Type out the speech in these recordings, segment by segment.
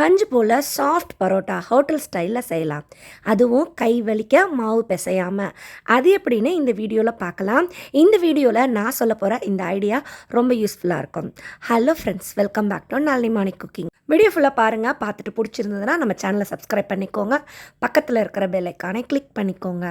பஞ்சு போல் soft parotta hotel ஸ்டைலில் செய்யலாம். அதுவும் கை வலிக்க மாவு பிசையாமல் அது எப்படின்னு இந்த வீடியோவில் பார்க்கலாம். இந்த வீடியோவில் நான் சொல்ல போகிற இந்த ஐடியா ரொம்ப யூஸ்ஃபுல்லாக இருக்கும். Hello friends welcome back to நாளை மார்னிங் குக்கிங் வீடியோ ஃபுல்லாக பாருங்கள் பார்த்துட்டு பிடிச்சிருந்ததுன்னா நம்ம சேனலை சப்ஸ்கிரைப் பண்ணிக்கோங்க. பக்கத்தில் இருக்கிற பெல்லைக்கானை கிளிக் பண்ணிக்கோங்க.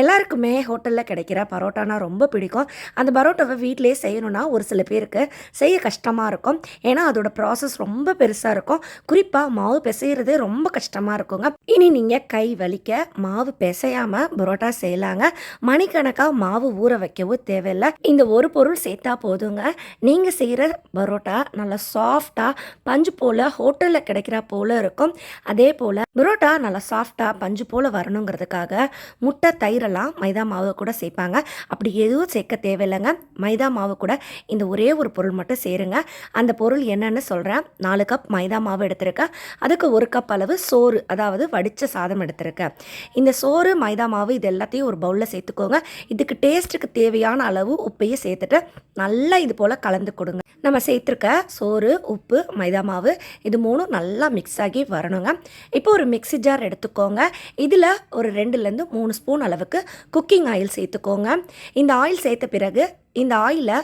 எல்லாருக்குமே ஹோட்டலில் கிடைக்கிற பரோட்டானா ரொம்ப பிடிக்கும். அந்த பரோட்டாவை வீட்டிலே செய்யணும்னா ஒரு சில பேருக்கு செய்ய கஷ்டமாக இருக்கும். ஏன்னா அதோட ப்ராசஸ் ரொம்ப பெருசாக இருக்கும். குறிப்பாக மாவு பிசைகிறது ரொம்ப கஷ்டமாக இருக்குங்க. இனி நீங்கள் கை வலிக்க மாவு பிசையாமல் பரோட்டா செய்யலாங்க. மணிக்கணக்காக மாவு ஊற வைக்கவும் தேவையில்லை. இந்த ஒரு பொருள் சேர்த்தா போதுங்க. நீங்கள் செய்கிற பரோட்டா நல்லா சாஃப்டாக பஞ்சு போல் ஹோட்டலில் கிடைக்கிற போல் இருக்கும். அதே போல் பரோட்டா நல்லா சாஃப்டாக பஞ்சு போல் வரணுங்கிறதுக்காக முட்டை தயிரெல்லாம் மைதா மாவு கூட சேர்ப்பாங்க. அப்படி எதுவும் சேர்க்க தேவையில்லைங்க. மைதா மாவு கூட இந்த ஒரே ஒரு பொருள் மட்டும் சேருங்க. அந்த பொருள் என்னன்னு சொல்கிறேன் நாலு கப் மைதா மாவு எடுத்துருக்கேன். அதுக்கு ஒரு கப் அளவு சோறு அதாவது வடித்த சாதம் எடுத்திருக்கேன் இந்த சோறு மைதா மாவு இது எல்லாத்தையும் ஒரு பவுலில் சேர்த்துக்கோங்க. இதுக்கு டேஸ்ட்டுக்கு தேவையான அளவு உப்பையும் சேர்த்துட்டு நல்லா இது போல் கலந்து கொடுங்க. நம்ம சேர்த்துருக்க சோறு உப்பு மைதா மாவு இது மூணும் நல்லா மிக்ஸ் ஆகி வரணுங்க. இப்போ ஒரு மிக்ஸி ஜார் எடுத்துக்கோங்க. இதில் ஒரு ரெண்டுலேருந்து மூணு ஸ்பூன் அளவுக்கு குக்கிங் ஆயில் சேர்த்துக்கோங்க. இந்த ஆயில் சேர்த்த பிறகு இந்த ஆயிலை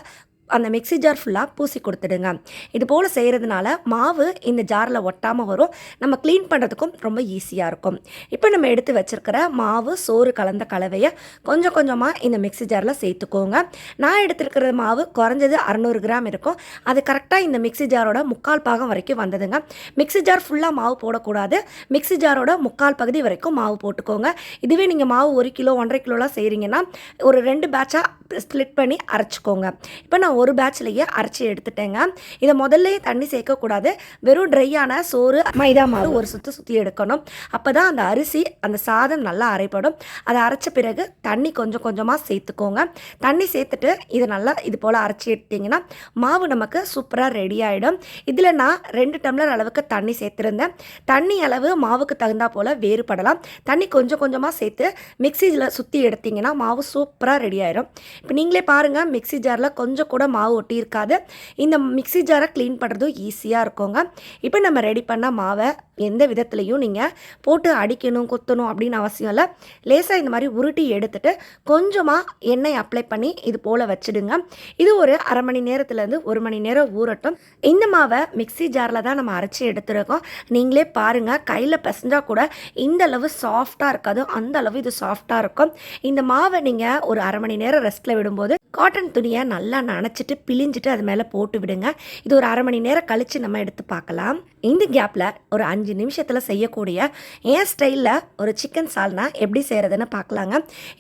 அந்த மிக்ஸி ஜார் ஃபுல்லாக பூசி கொடுத்துடுங்க. இது போல் செய்கிறதுனால மாவு இந்த ஜாரில் ஒட்டாமல் வரும். நம்ம க்ளீன் பண்ணுறதுக்கும் ரொம்ப ஈஸியாக இருக்கும். இப்போ நம்ம எடுத்து வச்சுருக்கிற மாவு சோறு கலந்த கலவையை கொஞ்சம் கொஞ்சமாக இந்த மிக்ஸி ஜாரில் சேர்த்துக்கோங்க. நான் எடுத்துருக்கிற மாவு குறைஞ்சது அறநூறு கிராம் இருக்கும். அது கரெக்டாக இந்த மிக்ஸி ஜாரோட முக்கால் பாகம் வரைக்கும் வந்ததுங்க. மிக்ஸி ஜார் ஃபுல்லாக மாவு போடக்கூடாது. மிக்ஸி ஜாரோட முக்கால் பகுதி வரைக்கும் மாவு போட்டுக்கோங்க. இதுவே நீங்கள் மாவு ஒரு கிலோ ஒன்றரை கிலோலாம் செய்கிறீங்கன்னா ஒரு ரெண்டு பேட்சாக ஸ்ப்ளிட் பண்ணி அரைச்சிக்கோங்க. இப்போ நான் ஒரு பேட்ச்லேயே அரைச்சி எடுத்துட்டேங்க. இதை முதல்ல தண்ணி சேர்க்கக்கூடாது. வெறும் ட்ரையான சோறு மைதா மாவு ஒரு சுற்றி சுற்றி எடுக்கணும். அப்போ தான் அந்த அரிசி அந்த சாதம் நல்லா அரைப்படும். அதை அரைச்ச பிறகு தண்ணி கொஞ்சம் கொஞ்சமாக சேர்த்துக்கோங்க. தண்ணி சேர்த்துட்டு இதை நல்லா இது போல் அரைச்சி எடுத்திங்கன்னா மாவு நமக்கு சூப்பராக ரெடி ஆகிடும் இதில் நான் ரெண்டு டம்ளர் அளவுக்கு தண்ணி சேர்த்துருந்தேன். தண்ணி அளவு மாவுக்கு தகுந்தா போல் வேறுபடலாம். தண்ணி கொஞ்சம் கொஞ்சமாக சேர்த்து மிக்சியில் சுற்றி எடுத்திங்கன்னா மாவு சூப்பராக ரெடி ஆயிடும் இப்போ நீங்களே பாருங்கள் மிக்ஸி ஜாரில் கொஞ்சம் கூட மாவு ஒட்டி இருக்காது இந்த மிக்ஸி ஜாரை க்ளீன் பண்ணுறதும் ஈஸியாக இருக்குங்க. இப்போ நம்ம ரெடி பண்ண மாவை எந்த விதத்துலையும் நீங்கள் போட்டு அடிக்கணும் குத்தணும் அப்படின்னு அவசியம் இல்லை. லேசாக இந்த மாதிரி உருட்டி எடுத்துட்டு கொஞ்சமாக எண்ணெய் அப்ளை பண்ணி இது போல் வச்சுடுங்க. இது ஒரு அரை மணி நேரத்துலேருந்து ஒரு மணி நேரம் ஊறட்டும். இந்த மாவை மிக்ஸி ஜாரில் தான் நம்ம அரைச்சி எடுத்துருக்கோம். நீங்களே பாருங்கள் கையில் பிசைஞ்சா கூட இந்த அளவு சாஃப்டாக இருக்காது. அந்த அளவு இது சாஃப்டாக இருக்கும். இந்த மாவை நீங்கள் ஒரு அரை மணி நேரம் ரெஸ்ட்டில் விடும்போது காட்டன் துணியை நல்லா நனைச்சிட்டு பிழிஞ்சிட்டு அது மேலே போட்டு விடுங்க. இது ஒரு அரை மணி நேரம் கழித்து நம்ம எடுத்து பார்க்கலாம். இந்த கேப்பில் ஒரு அஞ்சு நிமிஷத்தில் செய்யக்கூடிய என் ஸ்டைலில் ஒரு சிக்கன் சால்னா எப்படி செய்கிறதுன்னு பார்க்கலாங்க.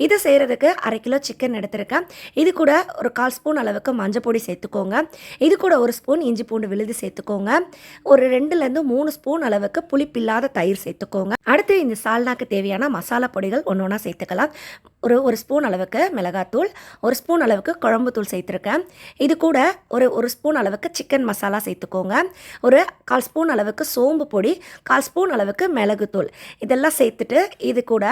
இதை செய்கிறதுக்கு அரை கிலோ சிக்கன் எடுத்திருக்கேன். இது கூட ஒரு கால் ஸ்பூன் அளவுக்கு மஞ்சள் பொடி சேர்த்துக்கோங்க. இது கூட ஒரு ஸ்பூன் இஞ்சி பூண்டு விழுது சேர்த்துக்கோங்க. ஒரு ரெண்டுலேருந்து மூணு ஸ்பூன் அளவுக்கு புளிப்பில்லாத தயிர் சேர்த்துக்கோங்க. அடுத்து இந்த சால்னாக்கு தேவையான மசாலா பொடிகள் ஒன்று ஒன்றா சேர்த்துக்கலாம். ஒரு ஒரு ஸ்பூன் அளவுக்கு மிளகாத்தூள் ஒரு ஸ்பூன் அளவுக்கு குழம்புத்தூள் சேர்த்துருக்கேன். இது கூட ஒரு ஒரு ஸ்பூன் அளவுக்கு சிக்கன் மசாலா சேர்த்துக்கோங்க. ஒரு கால் ஸ்பூன் அளவுக்கு சோம்பு பொடி கால் ஸ்பூன் அளவுக்கு மிளகுத்தூள் இதெல்லாம் சேர்த்துட்டு இது கூட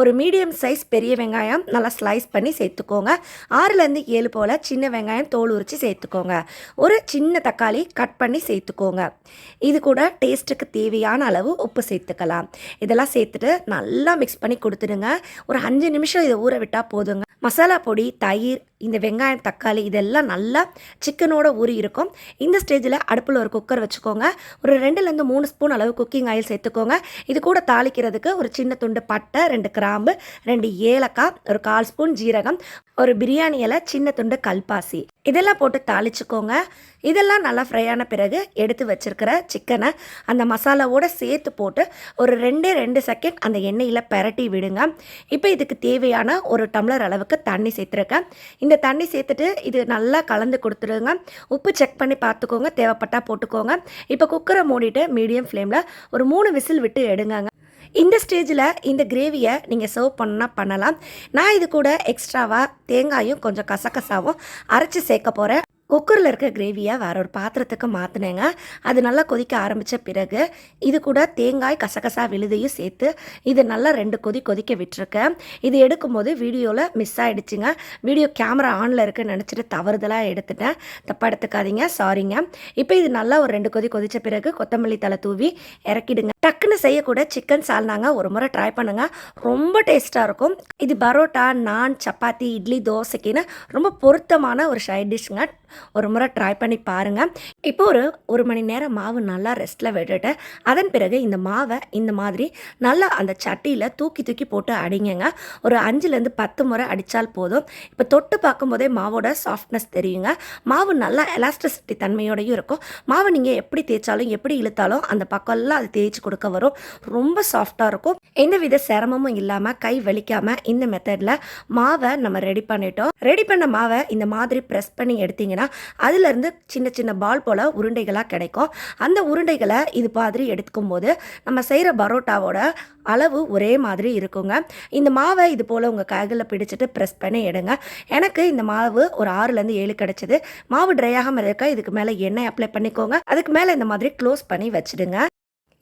ஒரு மீடியம் சைஸ் பெரிய வெங்காயம் நல்லா ஸ்லைஸ் பண்ணி சேர்த்துக்கோங்க. ஆறுலேருந்து ஏழு போல் சின்ன வெங்காயம் தோல் உரித்து சேர்த்துக்கோங்க. ஒரு சின்ன தக்காளி கட் பண்ணி சேர்த்துக்கோங்க. இது கூட டேஸ்ட்டுக்கு தேவையான அளவு உப்பு சேர்த்துக்கலாம். இதெல்லாம் சேர்த்துட்டு நல்லா மிக்ஸ் பண்ணி கொடுத்துடுங்க. ஒரு அஞ்சு நிமிஷம் இதை ஊற விட்டால் போதுங்க. மசாலா பொடி தயிர் இந்த வெங்காயம் தக்காளி இதெல்லாம் நல்லா சிக்கனோட ஊறி இருக்கும். இந்த ஸ்டேஜில் அடுப்பில் ஒரு குக்கர் வச்சுக்கோங்க. ஒரு ரெண்டுலேருந்து மூணு ஸ்பூன் அளவு குக்கிங் ஆயில் சேர்த்துக்கோங்க. இது கூட தாளிக்கிறதுக்கு ஒரு சின்ன துண்டு பட்டை ரெண்டு கிராம்பு ரெண்டு ஏலக்காய் ஒரு கால் ஸ்பூன் ஜீரகம் ஒரு பிரியாணி இலை சின்ன துண்டு கல்பாசி. இதெல்லாம் போட்டு தாளிச்சுக்கோங்க. இதெல்லாம் நல்லா ஃப்ரை ஆன பிறகு எடுத்து வச்சிருக்கிற சிக்கனை அந்த மசாலாவோட சேர்த்து போட்டு ஒரு ரெண்டே ரெண்டு செகண்ட் அந்த எண்ணெயில் பரட்டி விடுங்க. இப்போ இதுக்கு தேவையான ஒரு டம்ளர் அளவுக்கு தண்ணி சேர்த்துருக்கேன். இந்த தண்ணி சேர்த்துட்டு இது நல்லா கலந்து கொடுத்துருங்க உப்பு செக் பண்ணி பார்த்துக்கோங்க. தேவைப்பட்டால் போட்டுக்கோங்க. இப்போ குக்கரை மூடிட்டு மீடியம் ஃப்ளேமில் ஒரு மூணு விசில் விட்டு எடுங்கங்க. இந்த ஸ்டேஜில் இந்த கிரேவியை நீங்கள் சர்வ் பண்ணால் பண்ணலாம். நான் இது கூட எக்ஸ்ட்ராவாக தேங்காயும் கொஞ்சம் கசகசாவும் அரைச்சி சேர்க்க போகிறேன் குக்கரில் இருக்க கிரேவியை வேற ஒரு பாத்திரத்துக்கு மாற்றினேங்க அது நல்லா கொதிக்க ஆரம்பித்த பிறகு இது கூட தேங்காய் கசகசா விழுதையும் சேர்த்து இது நல்லா ரெண்டு கொதி கொதிக்க விட்டுருக்கேன். இது எடுக்கும்போது வீடியோவில் மிஸ் ஆகிடுச்சிங்க வீடியோ கேமரா ஆனில் இருக்குன்னு நினச்சிட்டு தவறுதலாக எடுத்துட்டேன். தப்பாக எடுத்துக்காதீங்க சாரிங்க இப்போ இது நல்லா ஒரு ரெண்டு கொதி கொதித்த பிறகு கொத்தமல்லி தலை தூவி இறக்கிடுங்க. டக்குன்னு செய்யக்கூட சிக்கன் சால்னாங்க ஒரு முறை ட்ரை பண்ணுங்கள் ரொம்ப டேஸ்ட்டாக இருக்கும். இது பரோட்டா நான் சப்பாத்தி இட்லி தோசைக்குன்னு ரொம்ப பொருத்தமான ஒரு சைட் டிஷ்ங்க ஒரு முறை ட்ரை பண்ணி பாருங்கள் இப்போ ஒரு ஒரு மணி நேரம் மாவு நல்லா ரெஸ்ட்டில் விட்டுட்டு அதன் பிறகு இந்த மாவை இந்த மாதிரி நல்லா அந்த சட்டியில் தூக்கி தூக்கி போட்டு அடிங்கங்க. ஒரு அஞ்சுலேருந்து பத்து முறை அடித்தால் போதும். இப்போ தொட்டு பார்க்கும்போதே மாவோட சாஃப்ட்னஸ் தெரியுங்க. மாவு நல்லா எலாஸ்டிசிட்டி தன்மையோடையும் இருக்கும். மாவு நீங்கள் எப்படி தேய்ச்சாலும் எப்படி இழுத்தாலும் அந்த பக்கம்லாம் அது தேய்ச்சி கொடுக்க வரும். ரொம்ப சாஃப்டாக இருக்கும். எந்த வித சிரமமும் இல்லாமல் கை வலிக்காமல் இந்த மெத்தடில் மாவை நம்ம ரெடி பண்ணிட்டோம். ரெடி பண்ண மாவை இந்த மாதிரி ப்ரெஸ் பண்ணி எடுத்தீங்கன்னா அதுலேருந்து சின்ன சின்ன பால் போல் உருண்டைகளாக கிடைக்கும். அந்த உருண்டைகளை இது மாதிரி எடுத்துக்கும் போது நம்ம செய்கிற பரோட்டாவோட அளவு ஒரே மாதிரி இருக்குங்க. இந்த மாவை இது போல் உங்கள் கைகளில் பிடிச்சிட்டு ப்ரெஸ் பண்ணி எடுங்க. எனக்கு இந்த மாவு ஒரு ஆறுலேருந்து ஏழு கிடச்சிது. மாவு ட்ரை ஆகாமல் இருக்க இதுக்கு மேலே எண்ணெய் அப்ளை பண்ணிக்கோங்க. அதுக்கு மேலே இந்த மாதிரி க்ளோஸ் பண்ணி வச்சுடுங்க.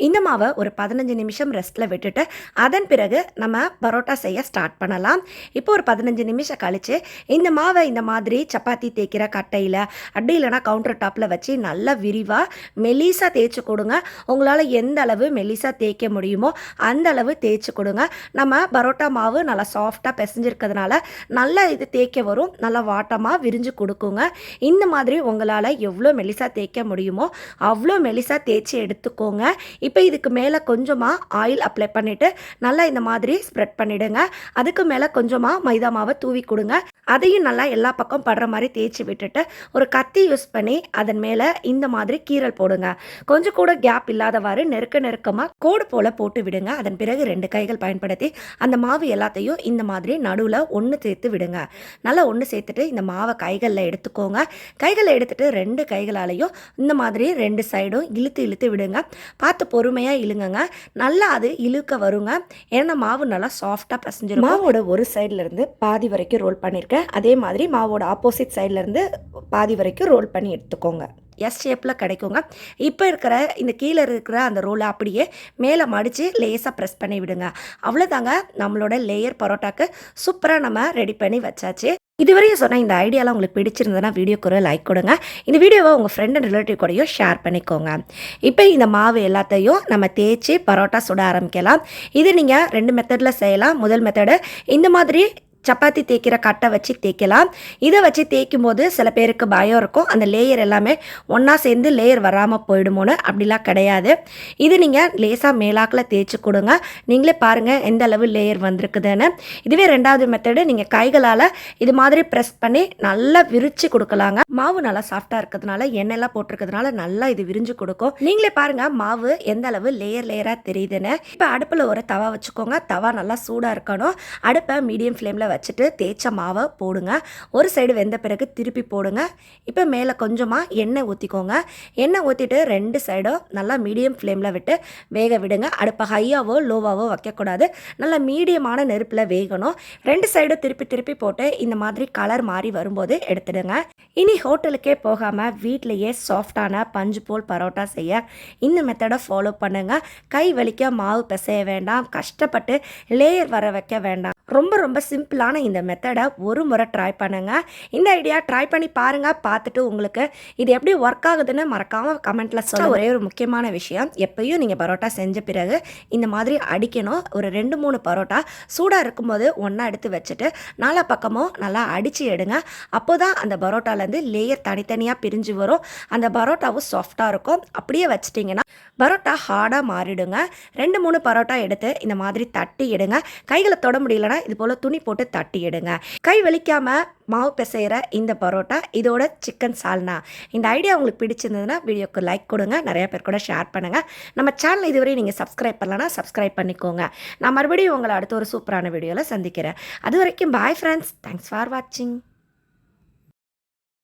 இந்த மாவை ஒரு பதினஞ்சு நிமிஷம் ரெஸ்ட்டில் விட்டுட்டு அதன் பிறகு நம்ம பரோட்டா செய்ய ஸ்டார்ட் பண்ணலாம். இப்போ ஒரு பதினஞ்சு நிமிஷம் கழித்து இந்த மாவை இந்த மாதிரி சப்பாத்தி தேய்க்கிற கட்டையில் அப்படி இல்லைனா கவுண்டர் டாப்பில் வச்சு நல்லா விரிவாக மெலிசாக தேய்ச்சி கொடுங்க. உங்களால் எந்த அளவு மெலிசாக தேய்க்க முடியுமோ அந்த அளவு தேய்ச்சி கொடுங்க. நம்ம பரோட்டா மாவு நல்லா சாஃப்டாக பிசைஞ்சிருக்கிறதுனால நல்லா இது தேய்க்க வரும். நல்லா வாட்டமாக விரிஞ்சு கொடுக்குங்க. இந்த மாதிரி உங்களால் எவ்வளோ மெலிசாக தேய்க்க முடியுமோ அவ்வளோ மெலிசாக தேய்ச்சி எடுத்துக்கோங்க. இப்போ இதுக்கு மேலே கொஞ்சமாக ஆயில் அப்ளை பண்ணிவிட்டு நல்லா இந்த மாதிரி ஸ்ப்ரெட் பண்ணிவிடுங்க அதுக்கு மேலே கொஞ்சமாக மைதா மாவை தூவி கொடுங்க. அதையும் நல்லா எல்லா பக்கம் படுற மாதிரி தேய்ச்சி விட்டுட்டு ஒரு கத்தி யூஸ் பண்ணி அதன் மேலே இந்த மாதிரி கீரல் போடுங்க. கொஞ்சம் கூட கேப் இல்லாதவாறு நெருக்க நெருக்கமாக கோடு போல் போட்டு விடுங்க. அதன் பிறகு ரெண்டு கைகள் பயன்படுத்தி அந்த மாவு எல்லாத்தையும் இந்த மாதிரி நடுவில் ஒன்று சேர்த்து விடுங்க. நல்லா ஒன்று சேர்த்துட்டு இந்த மாவை கைகளில் எடுத்துக்கோங்க. கைகளில் எடுத்துட்டு ரெண்டு கைகளாலையும் இந்த மாதிரி ரெண்டு சைடும் இழுத்து இழுத்து விடுங்க. பார்த்து பொறுமையாக இழுங்குங்க. நல்லா அது இழுக்க வருங்க. ஏன்னா மாவு நல்லா சாஃப்டாக பசஞ்சிடும் மாவோட ஒரு சைட்லேருந்து பாதி வரைக்கும் ரோல் பண்ணியிருக்கேன் அதே மாதிரி மாவோட ஆப்போசிட் சைட்லேருந்து பாதி வரைக்கும் ரோல் பண்ணி எடுத்துக்கோங்க. எஸ் ஷேப்பில் கிடைக்குங்க. இப்போ இருக்கிற இந்த கீழே இருக்கிற அந்த ரோலை அப்படியே மேலே மடித்து லேஸாக ப்ரெஸ் பண்ணி விடுங்க. அவ்வளோதாங்க நம்மளோட லேயர் பரோட்டாக்கு சூப்பராக நம்ம ரெடி பண்ணி வச்சாச்சு. இதுவரையும் சொன்ன இந்த ஐடியாலாம் உங்களுக்கு பிடிச்சிருந்ததுன்னா வீடியோக்கு லைக் கொடுங்க. இந்த வீடியோவை உங்கள் ஃப்ரெண்ட் அண்ட் ரிலேட்டிவ் கூடயும் ஷேர் பண்ணிக்கோங்க. இப்போ இந்த மாவு எல்லாத்தையும் நம்ம தேய்ச்சி பரோட்டா சுட ஆரம்பிக்கலாம். இது நீங்கள் ரெண்டு மெத்தடில் செய்யலாம். முதல் மெத்தடு இந்த மாதிரி சப்பாத்தி தேய்க்கிற கட்டை வச்சு தேய்க்கலாம். இதை வச்சு தேய்க்கும் போது சில பேருக்கு பயம் இருக்கும். அந்த லேயர் எல்லாமே ஒன்றா சேர்ந்து லேயர் வராமல் போயிடுமோன்னு அப்படிலாம் கிடையாது. இது நீங்கள் லேசாக மேலாக்கில் தேய்ச்சி கொடுங்க. நீங்களே பாருங்கள் எந்த அளவு லேயர் வந்திருக்குதுன்னு. இதுவே ரெண்டாவது மெத்தடு நீங்கள் கைகளால் இது மாதிரி ப்ரெஸ் பண்ணி நல்லா விரித்து கொடுக்கலாங்க. மாவு நல்லா சாஃப்டாக இருக்கிறதுனால எண்ணெய்லாம் போட்டிருக்கிறதுனால நல்லா இது விரிஞ்சு கொடுக்கும். நீங்களே பாருங்கள் மாவு எந்த அளவு லேயர் லேயராக தெரியுதுன்னு. இப்போ அடுப்பில் ஒரு தவா வச்சுக்கோங்க. தவா நல்லா சூடாக இருக்கணும். அடுப்பை மீடியம் ஃப்ளேமில் வச்சுட்டு தேய்ச்ச மாவை போடுங்க. ஒரு சைடு வெந்த பிறகு திருப்பி போடுங்க. இப்போ மேலே கொஞ்சமாக எண்ணெய் ஊற்றிக்கோங்க எண்ணெய் ஊற்றிட்டு ரெண்டு சைடும் நல்லா மீடியம் ஃப்ளேமில் விட்டு வேக விடுங்க. அடுப்பை ஹையாவோ லோவாவோ வைக்கக்கூடாது. நல்லா மீடியமான நெருப்பில் வேகணும். ரெண்டு சைடும் திருப்பி திருப்பி போட்டு இந்த மாதிரி கலர் மாறி வரும்போது எடுத்துடுங்க. இனி ஹோட்டலுக்கே போகாமல் வீட்டிலையே சாஃப்டான பஞ்சு போல் பரோட்டா செய்ய இந்த மெத்தடை ஃபாலோ பண்ணுங்கள் கை வலிக்க மாவு பிசைய வேண்டாம். கஷ்டப்பட்டு லேயர் வர வைக்க வேண்டாம். ரொம்ப ரொம்ப சிம்பிளான இந்த மெத்தடை ஒரு முறை ட்ரை பண்ணுங்க. இந்த ஐடியா ட்ரை பண்ணி பாருங்க. பார்த்துட்டு உங்களுக்கு இது எப்படி ஒர்க் ஆகுதுன்னு மறக்காம கமெண்ட்ல சொல்ல ஒரே ஒரு முக்கியமான விஷயம். எப்பயும் நீங்கள் பரோட்டா செஞ்ச பிறகு இந்த மாதிரி அடிக்கணும். ஒரு ரெண்டு மூணு பரோட்டா சூடாக இருக்கும்போது ஒன்றா எடுத்து வச்சுட்டு நாலா பக்கமும் நல்லா அடித்து எடுங்க. அப்போ தான் அந்த பரோட்டாலேருந்து லேயர் தனித்தனியாக பிரிஞ்சு வரும். அந்த பரோட்டாவும் சாஃப்டாக இருக்கும். அப்படியே வச்சிட்டிங்கன்னா பரோட்டா ஹார்டாக மாறிடுங்க. ரெண்டு மூணு பரோட்டா எடுத்து இந்த மாதிரி தட்டி எடுங்க. கைகளை தொட முடியலன்னா இது போல் துணி போட்டு தட்டிடுங்க கை வலிக்காமல் மாவு பிசைகிற இந்த பரோட்டா இதோட சிக்கன் சால்னா இந்த ஐடியா உங்களுக்கு பிடிச்சிருந்ததுன்னா வீடியோக்கு லைக் கொடுங்க நிறைய பேர் கூட ஷேர் பண்ணுங்கள் நம்ம சேனல் இதுவரை நீங்கள் சப்ஸ்கிரைப் பண்ணலன்னா சப்ஸ்கிரைப் பண்ணிக்கோங்க. நான் மறுபடியும் உங்களை அடுத்த ஒரு சூப்பரான வீடியோவில் சந்திக்கிறேன். அது வரைக்கும் பாய் ஃப்ரெண்ட்ஸ் தேங்க்ஸ் ஃபார் வாட்சிங்